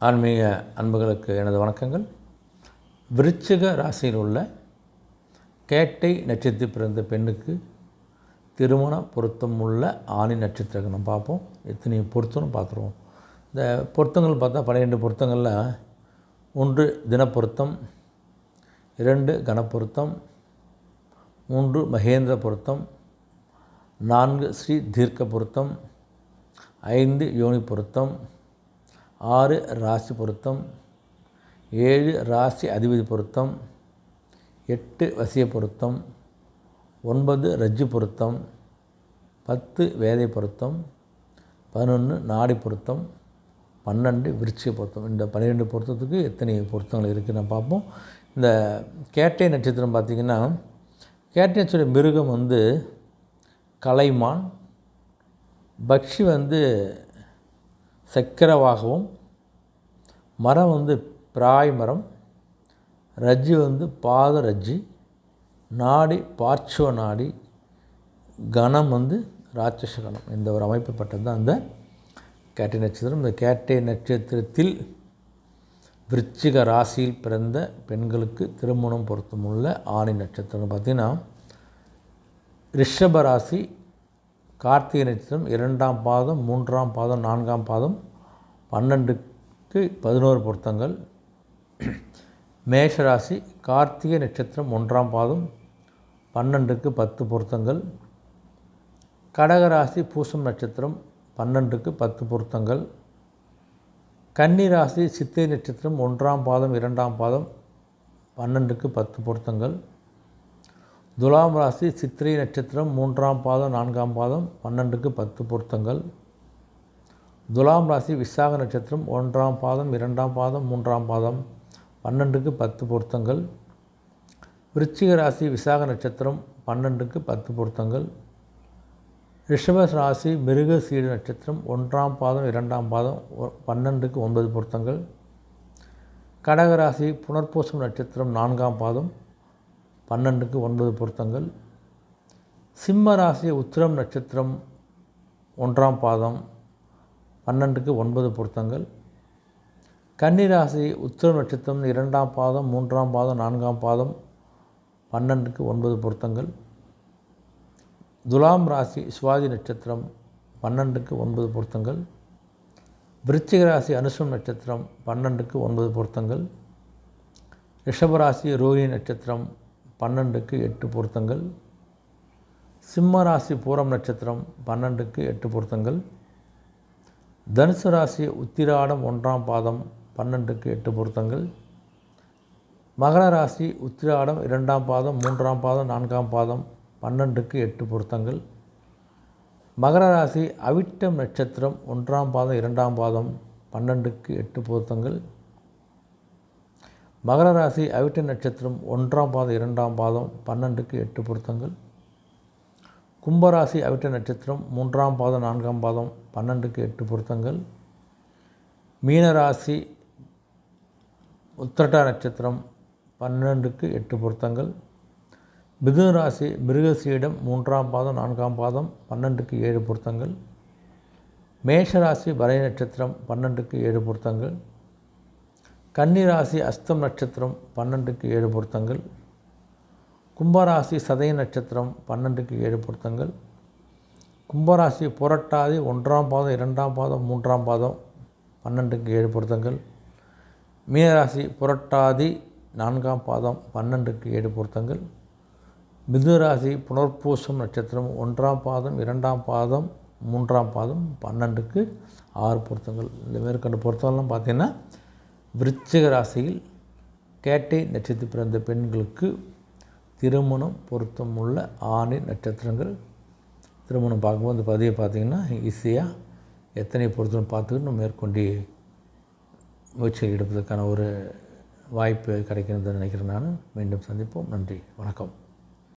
ஆன்மீக அன்புகளுக்கு எனது வணக்கங்கள். விருச்சிக ராசியில் உள்ள கேட்டை நட்சத்திரத்தில் பிறந்த பெண்ணுக்கு திருமண பொருத்தம் உள்ள ஆணி நட்சத்திரத்தை நம்ம பார்ப்போம். எத்தனை பொருத்தம்னு பார்த்துருவோம். இந்த பொருத்தங்கள் பார்த்தா பன்னிரெண்டு பொருத்தங்களில் ஒன்று தினப்பொருத்தம் இரண்டு கணப்பொருத்தம் மூன்று மகேந்திர பொருத்தம் நான்கு ஸ்ரீ தீர்க்க பொருத்தம் ஐந்து யோனி பொருத்தம் ஆறு ராசி பொருத்தம் ஏழு ராசி அதிபதி பொருத்தம் எட்டு வசிய பொருத்தம் ஒன்பது ரஜ்ஜு பொருத்தம் பத்து வேதை பொருத்தம் பதினொன்று நாடி பொருத்தம் பன்னெண்டு விருச்சிக பொருத்தம். இந்த பன்னிரெண்டு பொருத்தத்துக்கு எத்தனை பொருத்தங்கள் இருக்குது நான் பார்ப்போம். இந்த கேட்டை நட்சத்திரம் பார்த்திங்கன்னா கேட்டை நட்சத்திர மிருகம் வந்து கலைமான் பக்ஷி வந்து சக்கரவாகவும் மரம் வந்து பிராய் மரம் ரஜ்ஜு வந்து பாத ரஜ்ஜி நாடி பார்ச்சுவ நாடி கணம் வந்து ராட்சச கணம் இந்த ஒரு அமைப்பு பட்டது தான் அந்த கேட்டை நட்சத்திரம். இந்த கேட்டை நட்சத்திரத்தில் விருச்சிக ராசியில் பிறந்த பெண்களுக்கு திருமணம் பொருத்தமுள்ள ஆணி நட்சத்திரம். பார்த்திங்கன்னா ரிஷப ராசி கார்த்திகை நட்சத்திரம் இரண்டாம் பாதம் மூன்றாம் பாதம் நான்காம் பாதம் பன்னெண்டுக்கு பதினோரு பொருத்தங்கள். மேஷராசி கார்த்திகை நட்சத்திரம் ஒன்றாம் பாதம் பன்னெண்டுக்கு பத்து பொருத்தங்கள். கடகராசி பூசம் நட்சத்திரம் பன்னெண்டுக்கு பத்து பொருத்தங்கள். கன்னிராசி சித்தை நட்சத்திரம் ஒன்றாம் பாதம் இரண்டாம் பாதம் பன்னெண்டுக்கு பத்து பொருத்தங்கள். துலாம் ராசி சித்திரை நட்சத்திரம் மூன்றாம் பாதம் நான்காம் பாதம் பன்னெண்டுக்கு பத்து பொருத்தங்கள். துலாம் ராசி விசாக நட்சத்திரம் ஒன்றாம் பாதம் இரண்டாம் பாதம் மூன்றாம் பாதம் பன்னெண்டுக்கு பத்து பொருத்தங்கள். விருச்சிக ராசி விசாக நட்சத்திரம் பன்னெண்டுக்கு பத்து பொருத்தங்கள். ரிஷப ராசி மிருக சீடு நட்சத்திரம் ஒன்றாம் பாதம் இரண்டாம் பாதம் பன்னெண்டுக்கு ஒன்பது பொருத்தங்கள். கடகராசி புனர்பூசம் நட்சத்திரம் நான்காம் பாதம் பன்னெண்டுக்கு ஒன்பது பொருத்தங்கள். சிம்ம ராசி உத்திரம் நட்சத்திரம் ஒன்றாம் பாதம் பன்னெண்டுக்கு ஒன்பது பொருத்தங்கள். கன்னிராசி உத்திரம் நட்சத்திரம் இரண்டாம் பாதம் மூன்றாம் பாதம் நான்காம் பாதம் பன்னெண்டுக்கு ஒன்பது பொருத்தங்கள். துலாம் ராசி சுவாதி நட்சத்திரம் பன்னெண்டுக்கு ஒன்பது பொருத்தங்கள். விருச்சிக ராசி அனுசம் நட்சத்திரம் பன்னெண்டுக்கு ஒன்பது பொருத்தங்கள். ரிஷபராசி ரோஹி நட்சத்திரம் பன்னெண்டுக்கு எட்டு பொருத்தங்கள். சிம்ம ராசி பூரம் நட்சத்திரம் பன்னெண்டுக்கு எட்டு பொருத்தங்கள். தனுசு ராசி உத்திராடம் ஒன்றாம் பாதம் பன்னெண்டுக்கு எட்டு பொருத்தங்கள். மகர ராசி உத்திராடம் இரண்டாம் பாதம் மூன்றாம் பாதம் நான்காம் பாதம் பன்னெண்டுக்கு எட்டு பொருத்தங்கள். மகர ராசி அவிட்டம் நட்சத்திரம் ஒன்றாம் பாதம் இரண்டாம் பாதம் பன்னெண்டுக்கு எட்டு பொருத்தங்கள். மகர ராசி அவிட்ட நட்சத்திரம் ஒன்றாம் பாதம் இரண்டாம் பாதம் பன்னெண்டுக்கு எட்டு பொருத்தங்கள். கும்பராசி அவிட்ட நட்சத்திரம் மூன்றாம் பாதம் நான்காம் பாதம் பன்னெண்டுக்கு எட்டு பொருத்தங்கள். மீனராசி உத்திரட்டா நட்சத்திரம் பன்னெண்டுக்கு எட்டு பொருத்தங்கள். மிதுன ராசி மிருகசீடம் மூன்றாம் பாதம் நான்காம் பாதம் பன்னெண்டுக்கு ஏழு பொருத்தங்கள். மேஷராசி வரை நட்சத்திரம் பன்னெண்டுக்கு ஏழு பொருத்தங்கள். கன்னிராசி அஸ்தம் நட்சத்திரம் பன்னெண்டுக்கு ஏழு பொருத்தங்கள். கும்பராசி சதய நட்சத்திரம் பன்னெண்டுக்கு ஏழு பொருத்தங்கள். கும்பராசி புரட்டாதி ஒன்றாம் பாதம் இரண்டாம் பாதம் மூன்றாம் பாதம் பன்னெண்டுக்கு ஏழு பொருத்தங்கள். மீனராசி புரட்டாதி நான்காம் பாதம் பன்னெண்டுக்கு ஏழு பொருத்தங்கள். மிதுராசி புனர்பூசம் நட்சத்திரம் ஒன்றாம் பாதம் இரண்டாம் பாதம் மூன்றாம் பாதம் பன்னெண்டுக்கு ஆறு பொருத்தங்கள். இந்த மேற்கொண்ட பொருத்தங்கள்லாம் பார்த்திங்கன்னா விருச்சிக ராசியில் கேட்டை நட்சத்திரம் பிறந்த பெண்களுக்கு திருமணம் பொருத்தமுள்ள ஆணி நட்சத்திரங்கள். திருமணம் பார்க்கும்போது இந்த பதிவை பார்த்திங்கன்னா ஈஸியாக எத்தனை பொருத்தம் பார்த்துக்கிட்டு நம்ம மேற்கொண்டு முயற்சி எடுப்பதற்கான ஒரு வாய்ப்பு கிடைக்கணும்னு நினைக்கிறேன் நான். மீண்டும் சந்திப்போம். நன்றி. வணக்கம்.